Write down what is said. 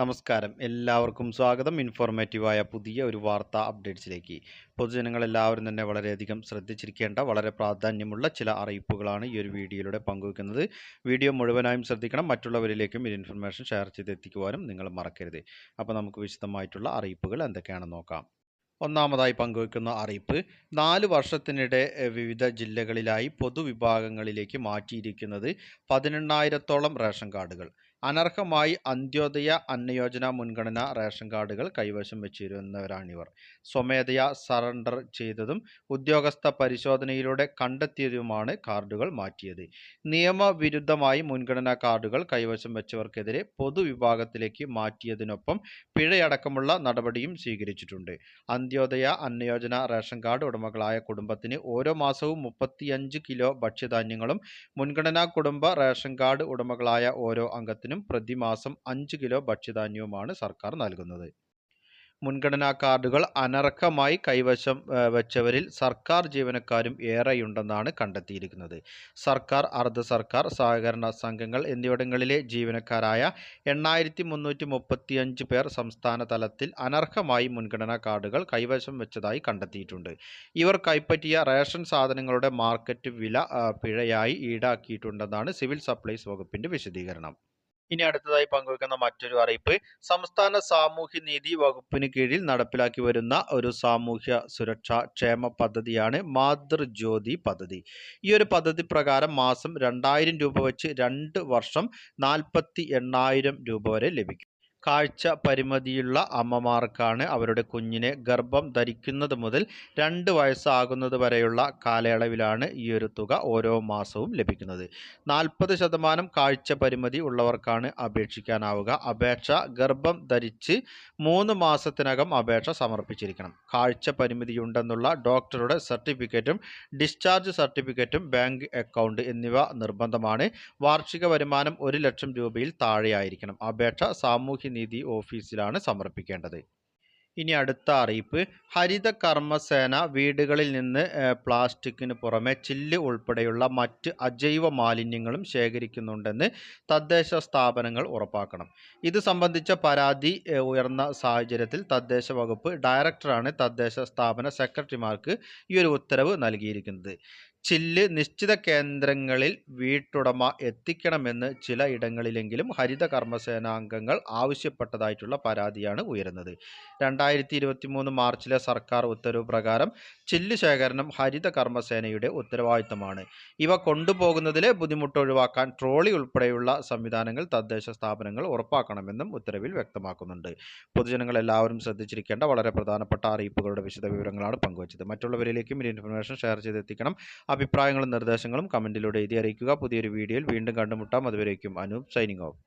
നമസ്കാരം. എല്ലാവർക്കും സ്വാഗതം. ഇൻഫോർമേറ്റീവായ പുതിയ ഒരു വാർത്താ അപ്ഡേറ്റ്സിലേക്ക്. പൊതുജനങ്ങൾ എല്ലാവരും തന്നെ വളരെയധികം ശ്രദ്ധിച്ചിരിക്കേണ്ട വളരെ പ്രാധാന്യമുള്ള ചില അറിയിപ്പുകളാണ് ഈ ഒരു വീഡിയോയിലൂടെ പങ്കുവെക്കുന്നത്. വീഡിയോ മുഴുവനായും ശ്രദ്ധിക്കണം. മറ്റുള്ളവരിലേക്കും ഈ ഇൻഫർമേഷൻ ഷെയർ ചെയ്തെത്തിക്കുവാനും നിങ്ങൾ മറക്കരുത്. അപ്പോൾ നമുക്ക് വിശദമായിട്ടുള്ള അറിയിപ്പുകൾ എന്തൊക്കെയാണെന്ന് നോക്കാം. ഒന്നാമതായി പങ്കുവയ്ക്കുന്ന അറിയിപ്പ്. നാല് വർഷത്തിനിടെ വിവിധ ജില്ലകളിലായി പൊതുവിഭാഗങ്ങളിലേക്ക് മാറ്റിയിരിക്കുന്നത് പതിനെണ്ണായിരത്തോളം റേഷൻ കാർഡുകൾ. അനർഹമായി അന്ത്യോദയ അന്നയോജന മുൻഗണന റേഷൻ കാർഡുകൾ കൈവശം വെച്ചിരുന്നവരാണിവർ. സ്വമേധയാ സറണ്ടർ ചെയ്തതും ഉദ്യോഗസ്ഥ പരിശോധനയിലൂടെ കണ്ടെത്തിയതുമാണ് കാർഡുകൾ മാറ്റിയത്. നിയമവിരുദ്ധമായി മുൻഗണനാ കാർഡുകൾ കൈവശം വെച്ചവർക്കെതിരെ പൊതുവിഭാഗത്തിലേക്ക് മാറ്റിയതിനൊപ്പം പിഴയടക്കമുള്ള നടപടിയും സ്വീകരിച്ചിട്ടുണ്ട്. അന്ത്യോദയ അന്നയോജന റേഷൻ കാർഡ് ഉടമകളായ കുടുംബത്തിന് ഓരോ മാസവും മുപ്പത്തിയഞ്ച് കിലോ ഭക്ഷ്യധാന്യങ്ങളും മുൻഗണനാ കുടുംബ റേഷൻ കാർഡ് ഉടമകളായ ഓരോ അംഗത്തിനും പ്രതിമാസം അഞ്ച് കിലോ ഭക്ഷ്യധാന്യവുമാണ് സർക്കാർ നൽകുന്നത്. മുൻഗണനാ കാർഡുകൾ അനർഹമായി കൈവശം വെച്ചവരിൽ സർക്കാർ ജീവനക്കാരും ഏറെയുണ്ടെന്നാണ് കണ്ടെത്തിയിരിക്കുന്നത്. സർക്കാർ അർദ്ധ സർക്കാർ സഹകരണ സംഘങ്ങൾ എന്നിവിടങ്ങളിലെ ജീവനക്കാരായ എണ്ണായിരത്തി പേർ സംസ്ഥാന തലത്തിൽ അനർഹമായി മുൻഗണനാ കാർഡുകൾ കൈവശം വെച്ചതായി കണ്ടെത്തിയിട്ടുണ്ട്. ഇവർ കൈപ്പറ്റിയ റേഷൻ സാധനങ്ങളുടെ മാർക്കറ്റ് വില പിഴയായി ഈടാക്കിയിട്ടുണ്ടെന്നാണ് സിവിൽ സപ്ലൈസ് വകുപ്പിന്റെ വിശദീകരണം. ഇനി അടുത്തതായി പങ്കുവെക്കുന്ന മറ്റൊരു അറിയിപ്പ് സംസ്ഥാന സാമൂഹ്യ നീതി വകുപ്പിന് കീഴിൽ നടപ്പിലാക്കി വരുന്ന ഒരു സാമൂഹ്യ സുരക്ഷാ ക്ഷേമ പദ്ധതിയാണ് മാതൃജ്യോതി പദ്ധതി. ഈ ഒരു പദ്ധതി പ്രകാരം മാസം രണ്ടായിരം രൂപ വെച്ച് രണ്ട് വർഷം നാൽപ്പത്തി രൂപ വരെ ലഭിക്കും. കാഴ്ച പരിമിതിയുള്ള അമ്മമാർക്കാണ് അവരുടെ കുഞ്ഞിനെ ഗർഭം ധരിക്കുന്നത് മുതൽ രണ്ട് വയസ്സാകുന്നത് വരെയുള്ള കാലയളവിലാണ് ഈ ഒരു തുക ഓരോ മാസവും ലഭിക്കുന്നത്. നാൽപ്പത് ശതമാനം കാഴ്ച പരിമിതി ഉള്ളവർക്കാണ് അപേക്ഷിക്കാനാവുക. അപേക്ഷ ഗർഭം ധരിച്ച് മൂന്ന് മാസത്തിനകം അപേക്ഷ സമർപ്പിച്ചിരിക്കണം. കാഴ്ച പരിമിതിയുണ്ടെന്നുള്ള ഡോക്ടറുടെ സർട്ടിഫിക്കറ്റും ഡിസ്ചാർജ് സർട്ടിഫിക്കറ്റും ബാങ്ക് അക്കൗണ്ട് എന്നിവ നിർബന്ധമാണ്. വാർഷിക വരുമാനം ഒരു ലക്ഷം രൂപയിൽ താഴെയായിരിക്കണം. അപേക്ഷ സാമൂഹ്യനീതി ഓഫീസിലാണ് സമർപ്പിക്കേണ്ടത്. ഇനി അടുത്ത അറിയിപ്പ്. ഹരിത കർമ്മസേന വീടുകളിൽ നിന്ന് പ്ലാസ്റ്റിക്കിന് പുറമെ ചില്ല് ഉൾപ്പെടെയുള്ള മറ്റ് അജൈവ മാലിന്യങ്ങളും ശേഖരിക്കുന്നുണ്ടെന്ന് തദ്ദേശ സ്ഥാപനങ്ങൾ ഉറപ്പാക്കണം. ഇത് സംബന്ധിച്ച പരാതി ഉയർന്ന സാഹചര്യത്തിൽ തദ്ദേശ വകുപ്പ് ഡയറക്ടറാണ് തദ്ദേശ സ്ഥാപന സെക്രട്ടറിമാർക്ക് ഈ ഒരു ഉത്തരവ് നൽകിയിരിക്കുന്നത്. ചില്ല് നിശ്ചിത കേന്ദ്രങ്ങളിൽ വീട്ടുടമ എത്തിക്കണമെന്ന് ചില ഇടങ്ങളിലെങ്കിലും ഹരിത കർമ്മസേനാംഗങ്ങൾ ആവശ്യപ്പെട്ടതായിട്ടുള്ള പരാതിയാണ് ഉയരുന്നത്. രണ്ടായിരത്തി ഇരുപത്തി മൂന്ന് മാർച്ചിലെ സർക്കാർ ഉത്തരവ് പ്രകാരം ചില്ല് ശേഖരണം ഹരിത കർമ്മസേനയുടെ ഉത്തരവാദിത്തമാണ്. ഇവ കൊണ്ടുപോകുന്നതിലെ ബുദ്ധിമുട്ട് ഒഴിവാക്കാൻ ട്രോളി ഉൾപ്പെടെയുള്ള സംവിധാനങ്ങൾ തദ്ദേശ സ്ഥാപനങ്ങൾ ഉറപ്പാക്കണമെന്നും ഉത്തരവിൽ വ്യക്തമാക്കുന്നുണ്ട്. പൊതുജനങ്ങൾ എല്ലാവരും ശ്രദ്ധിച്ചിരിക്കേണ്ട വളരെ പ്രധാനപ്പെട്ട അറിയിപ്പുകളുടെ വിശദ വിവരങ്ങളാണ് പങ്കുവച്ചത്. മറ്റുള്ളവരിലേക്കും ഇൻഫർമേഷൻ ഷെയർ ചെയ്തെത്തിക്കണം. അഭിപ്രായങ്ങളും നിർദ്ദേശങ്ങളും കമന്റിലൂടെ എഴുതി അറിയിക്കുക. പുതിയൊരു വീഡിയോയിൽ വീണ്ടും കണ്ടുമുട്ടാം. അതുവരേക്കും അനൂപ് സൈനിങ് ഓഫ്.